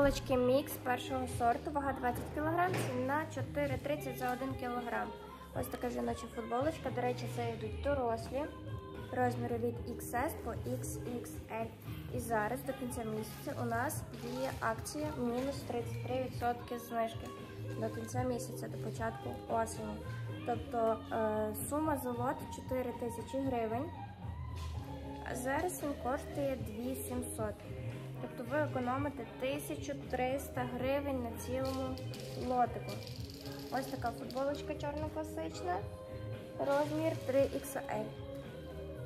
Футболочки мікс першого сорту, вага 20 кг, ціна 4,30 за 1 кг. Ось така жіноча футболочка. До речі, це йдуть дорослі. Розміри від XS по XXL. І зараз до кінця місяця у нас діє акція мінус 33% знижки до кінця місяця, до початку осені. Тобто е, сума за 4 тисячі гривень. А зараз він коштує 2700. Тобто ви економите 1300 гривень на цілому лотику. Ось така футболочка чорна класична. Розмір 3XL.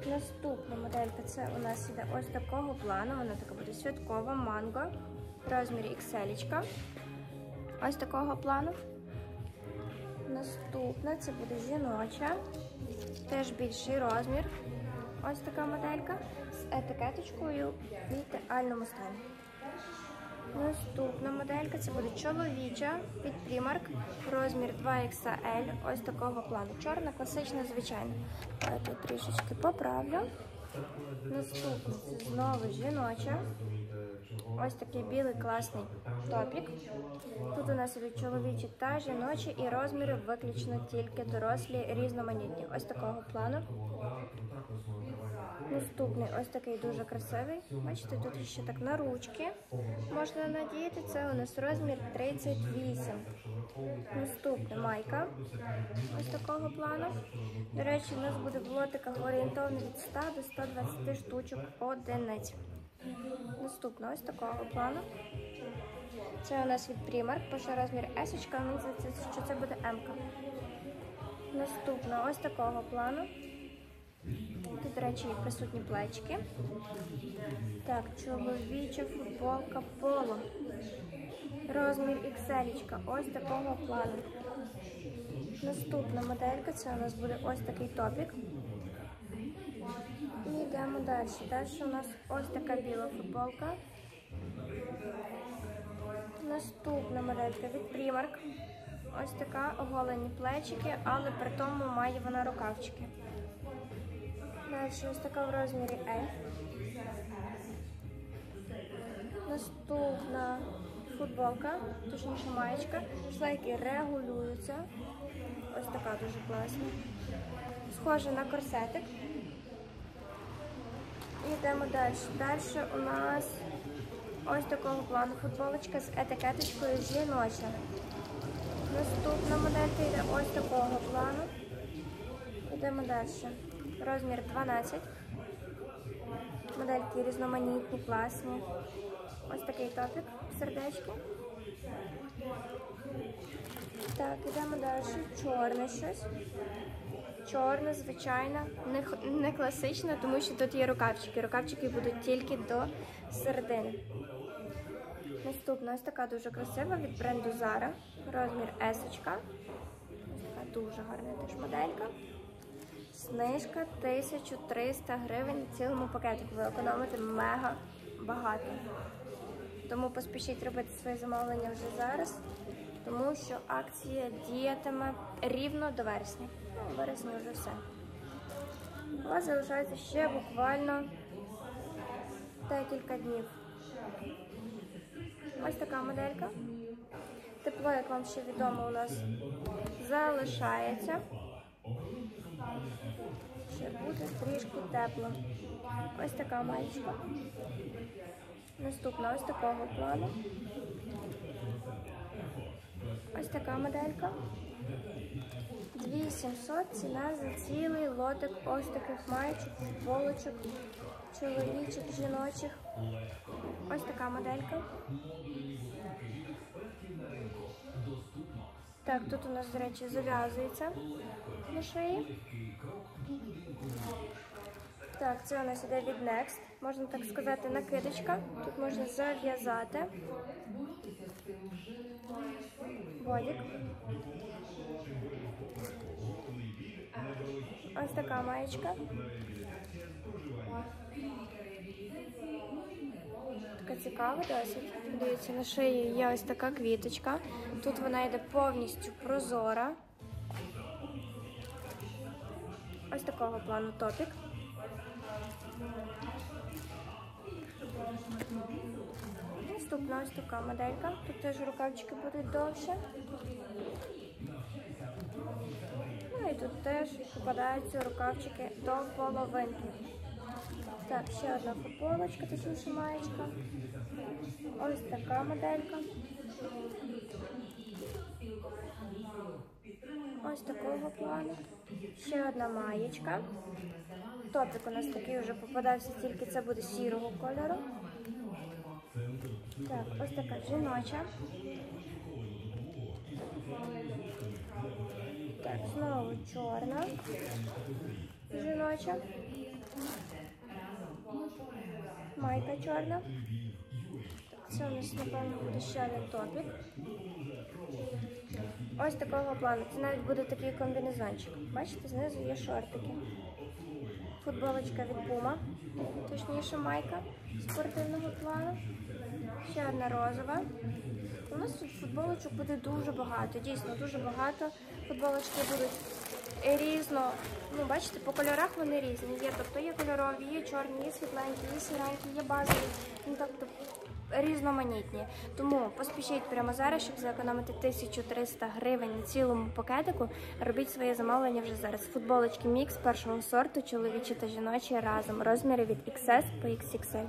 Наступна моделька це у нас іде ось такого плану. Вона така буде святкова манго. Розмір XL. Ось такого плану. Наступна це буде жіноча. Теж більший розмір. Ось така моделька з етикеточкою в ідеальному стані. Наступна моделька це буде чоловіча від Primark, розмір 2XL, ось такого плану. Чорна, класична, звичайна. Давайте трішечки поправлю. Наступна це знову жіноча. Ось такий білий класний топік. Тут у нас ідуть чоловічі та жіночі, і розміри виключно тільки дорослі, різноманітні. Ось такого плану. Наступний ось такий дуже красивий. Бачите, тут ще так на ручки можна надіяти. Це у нас розмір 38. Наступна майка. Ось такого плану. До речі, у нас буде в лотиках орієнтовно від 100 до 120 штучок одиниць. Наступна ось такого плану. Це у нас від Primark, пише розмір S, мені здається, що це буде М. Наступна ось такого плану. Тут, до речі, присутні плечки. Так, чоловіча футболка поло. Розмір XL. Ось такого плану. Наступна моделька, це у нас буде ось такий топік. Йдемо далі. Далі у нас ось така біла футболка. Наступна моделька від Primark. Ось така оголені плечики, але при тому має вона рукавчики. Далі ось така в розмірі L. Наступна футболка, точніше маєчка. Шлейки регулюються. Ось така дуже класна. Схожа на корсетик. Йдемо далі. Далі у нас ось такого плану футболочка з етикеточкою жіноча. Наступна моделька йде ось такого плану. Йдемо далі. Розмір 12. Модельки різноманітні, класні. Ось такий топік, сердечки. Так, йдемо далі. Чорне щось. Чорне, звичайно, не, не класичне, тому що тут є рукавчики. Рукавчики будуть тільки до середини. Наступна ось така дуже красива від бренду Zara. Розмір S. Ось така дуже гарна теж моделька. Знижка 1300 гривень цілому пакетику. Ви економите мега багато. Тому поспішіть робити своє замовлення вже зараз, тому що акція діятиме рівно до вересня. Ну, вересня вже все. У вас залишається ще буквально декілька днів. Ось така моделька. Тепло, як вам ще відомо, у нас залишається. Ще буде трішки тепло. Ось така маєчка. Наступна ось такого плану. Ось така моделька. 2700 ціна за цілий лотик ось таких маєчок, футболочок, чоловічих, жіночих. Ось така моделька. Так, тут у нас, до речі, зав'язується на шиї. Так, це у нас іде від Next. Можна так сказати, накидочка. Тут можна зав'язати. Бодік. Ось така маєчка. Така цікава досить. Дивіться, на шиї є ось така квіточка. Тут вона йде повністю прозора. Ось такого плану топік. Наступна ось така моделька. Тут теж рукавчики будуть довше. Ну і тут теж попадаються рукавчики до половинки. Так, ще одна футболочка, точніше маєчка. Ось така моделька. Ось такого плану. Ще одна маєчка. Топик у нас такий вже попадався, тільки це буде сірого кольору. Так, ось така жіноча. Так, знову чорна. Жіноча. Майка чорна. Це у нас, напевно, буде ще один топік. Ось такого плану. Це навіть буде такий комбінезончик. Бачите, знизу є шортики. Футболочка від Puma, точніше майка спортивного плану. Ще одна розова. У нас тут футболочок буде дуже багато. Дійсно, дуже багато. Футболочки будуть різно. Ну, бачите, по кольорах вони різні. Є, тобто є кольорові, є чорні, є світленькі, є сіренькі, є базові. Ну, тобто різноманітні. Тому поспішіть прямо зараз, щоб зекономити 1300 гривень на цілому пакетику. Робіть своє замовлення вже зараз. Футболочки мікс першого сорту, чоловічі та жіночі разом. Розміри від XS по XXL.